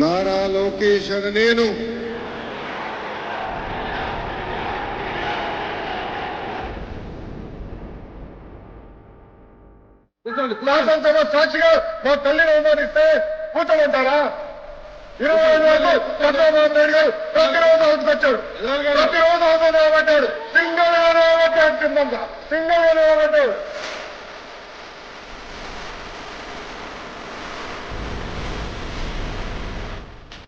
నారా లోకేష్ అని నేను. శాసనసభ సాక్షిగా మా తల్లిని అవమానిస్తే కూర్చోమంటారా? ఇరవై ఐదు వరకు చంద్రబాబు నాయుడు గారు ప్రతిరోజు అవుతుకొచ్చాడు ప్రతిరోజు అవుతున్నాడు సింగల్ వేరేవట్టాడు కిందంగా సింగల్ వేరేవట్టాడు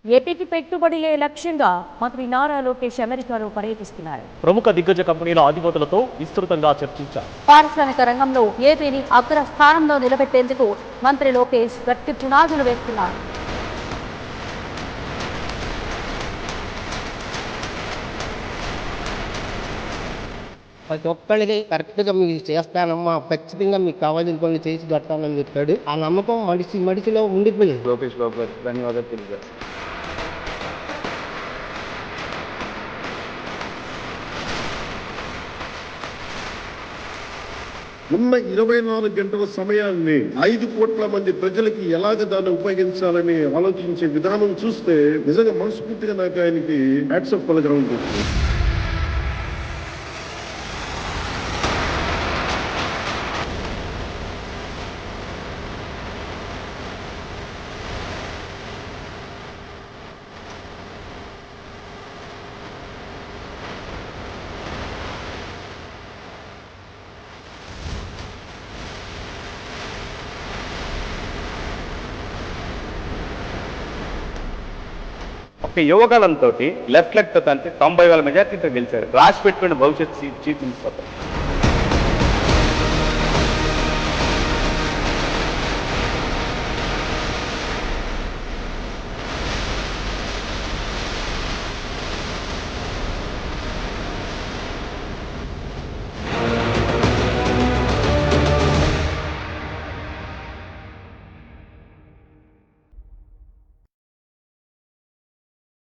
ఏపీకి పెట్టుబడులే లక్ష్యంగా మంత్రి నారా లోకేష్ అమెరికాలో పర్యటిస్తున్నారు. ప్రముఖ దిగ్గజ కంపెనీల అధిపతులతో విస్తృతంగా చర్చించారు. పారిశ్రామిక రంగంలో ఏపీని అగ్ర స్థానంలో నిలబెట్టేందుకు మంత్రి లోకేష్ గట్టి పునాదులు వేస్తున్నారు. ప్రతి ఒక్కరికి కరెక్ట్గా మీకు చేస్తానమ్మా ఖచ్చితంగా మీకు కావాల్సిన పనులు చేసి పెడతానని చెప్పాడు. ఆ నమ్మకం మనిషి మనిషిలో ఉండిపోయింది. లోకేష్ బాబు గారు ధన్యవాదాలు తెలియజేస్తాను. ఉన్న ఇరవై నాలుగు గంటల సమయాన్ని ఐదు కోట్ల మంది ప్రజలకి ఎలాగ దాన్ని ఉపయోగించాలని ఆలోచించే విధానం చూస్తే నిజంగా మనస్ఫూర్తిగా నాకు ఆయనకి హ్యాట్సప్ పలకరాలనిపిస్తుంది ఒక యువకాలంతో లెఫ్ట్ లెగ్తో తంటే తొంభై వేల మెజార్టీతో గెలిచారు. రాసి పెట్టుకుని భవిష్యత్ చీఫ్ మినిస్టర్